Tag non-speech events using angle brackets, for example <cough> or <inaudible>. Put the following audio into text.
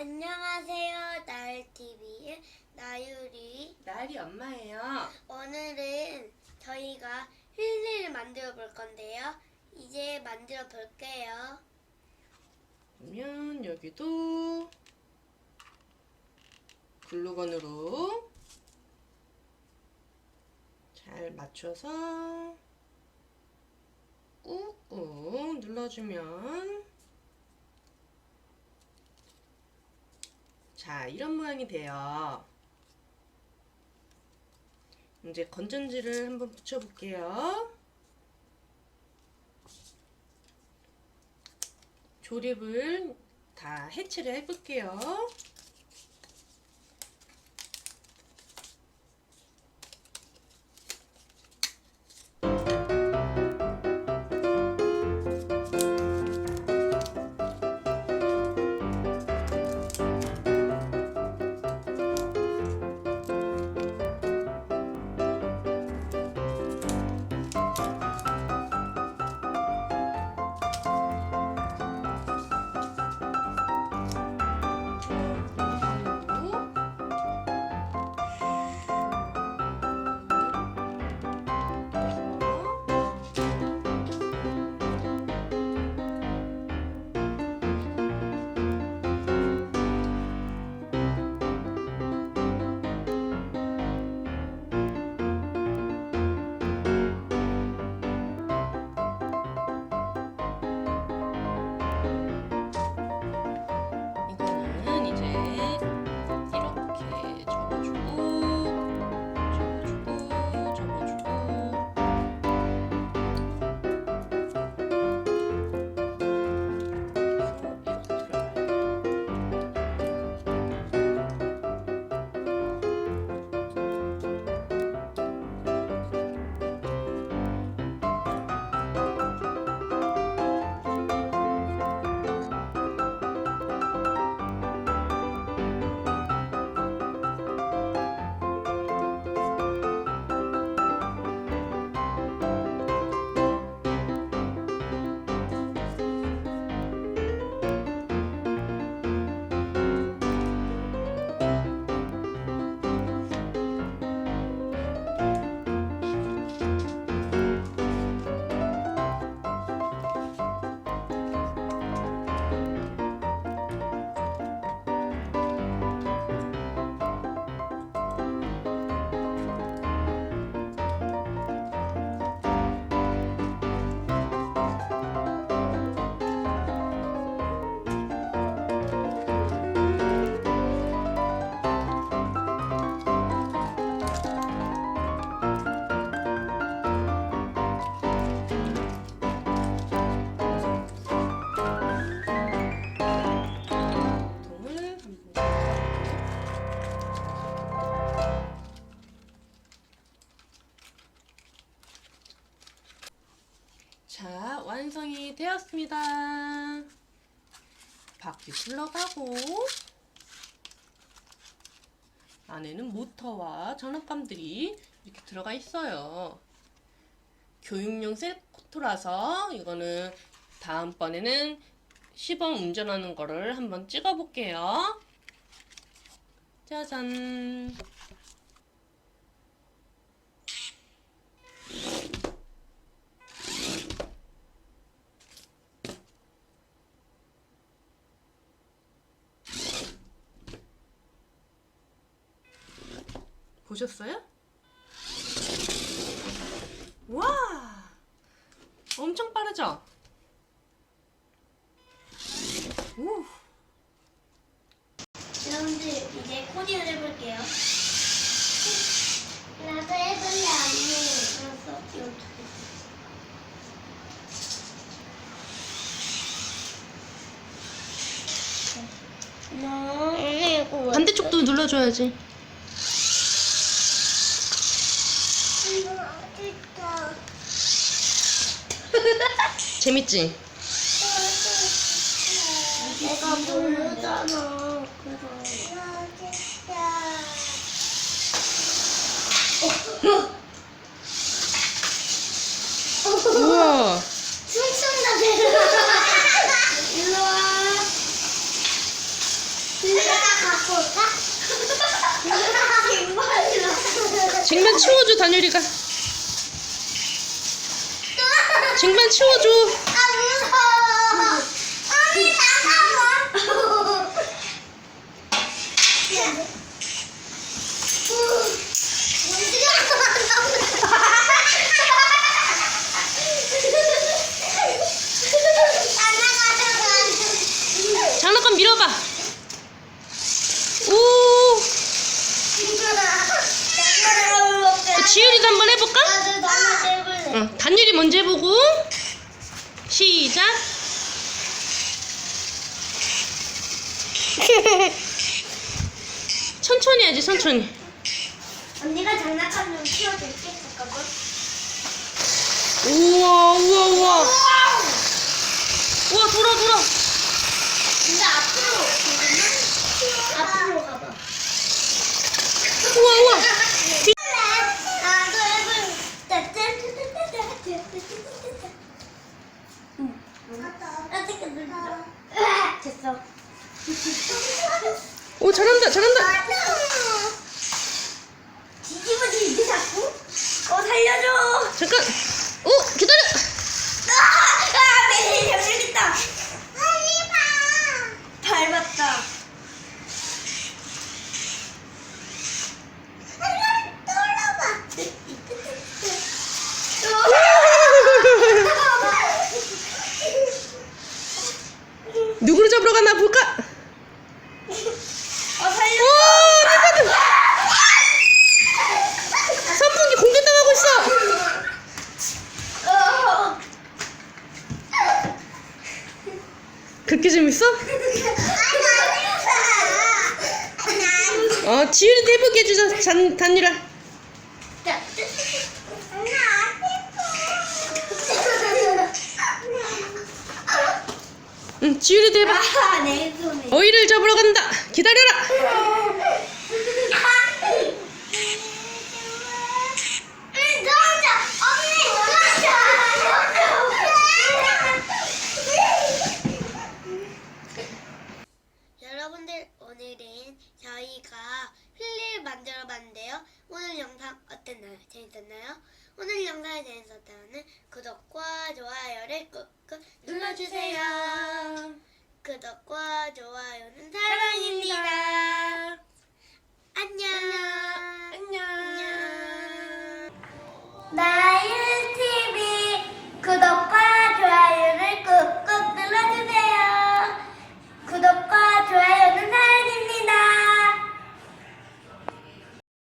안녕하세요. 나일TV의 나유리. 날이 엄마예요. 오늘은 저희가 휠리를 만들어 볼 건데요. 이제 만들어 볼게요. 그러면 여기도 글루건으로 잘 맞춰서 꾹꾹 눌러주면 자 이런 모양이 돼요. 이제 건전지를 한번 붙여 볼게요. 조립을 다 해체를 해볼게요. 완성이 되었습니다. 바퀴 굴러가고 안에는 모터와 장난감들이 이렇게 들어가 있어요. 교육용 셀코토라서 이거는 다음번에는 시범 운전하는 거를 한번 찍어 볼게요. 짜잔. 보셨어요? 와! 엄청 빠르죠? 오! 여러분들 이제 코딩을 해볼게요. 나도 해볼래 언니. 알았어. 이거 너 언니 이거 왜? 반대쪽도 눌러줘야지. 이거 어딨어? <laughs> 재밌지? 내가 모르잖아. 그럼. 우와! 춤춘다 내가. 일로 와. 일로 갖고 올까? 정말로. 쟁반 치워줘 다누리가. 쟁반 치워줘. 아 무서워. 언니 잠깐만. 장난감 밀어봐. 오. 그 지율이도 한번 해볼까? 어, 단율이 먼저 해보고. 시작. <laughs> 천천히 하지 천천히. 언니가 장난감 좀 키워줄게 잠깐만. 우와 우와 우와. 우와 돌아 돌아. 근데 앞으로. 앞으로 가봐. 우와 우와. 하나 둘 셋. 응. 어떻게 눌러? 됐어. 오 잘한다 잘한다. 뒤집어지는데 자꾸? 어 살려줘. 잠깐. 오 기다려. 아, 아, 매일 잘못했다. 빨리 봐. 밟았다. 누구를 잡으러 가나 볼까? 어, 살려. 오 대박이다. 선풍기 공격당하고 있어. 어. 그렇게 재밌어? 아, 어 지율이도 해보게 해주자 잔, 단유라. 응내 손에. 어이를 잡으러 간다. 기다려라. 오늘 영상 어땠나요? 재밌었나요? 오늘 영상에 재밌었다면 구독과 좋아요를 꾹꾹 눌러주세요. 구독과 좋아요는 사랑입니다. 안녕. 안녕.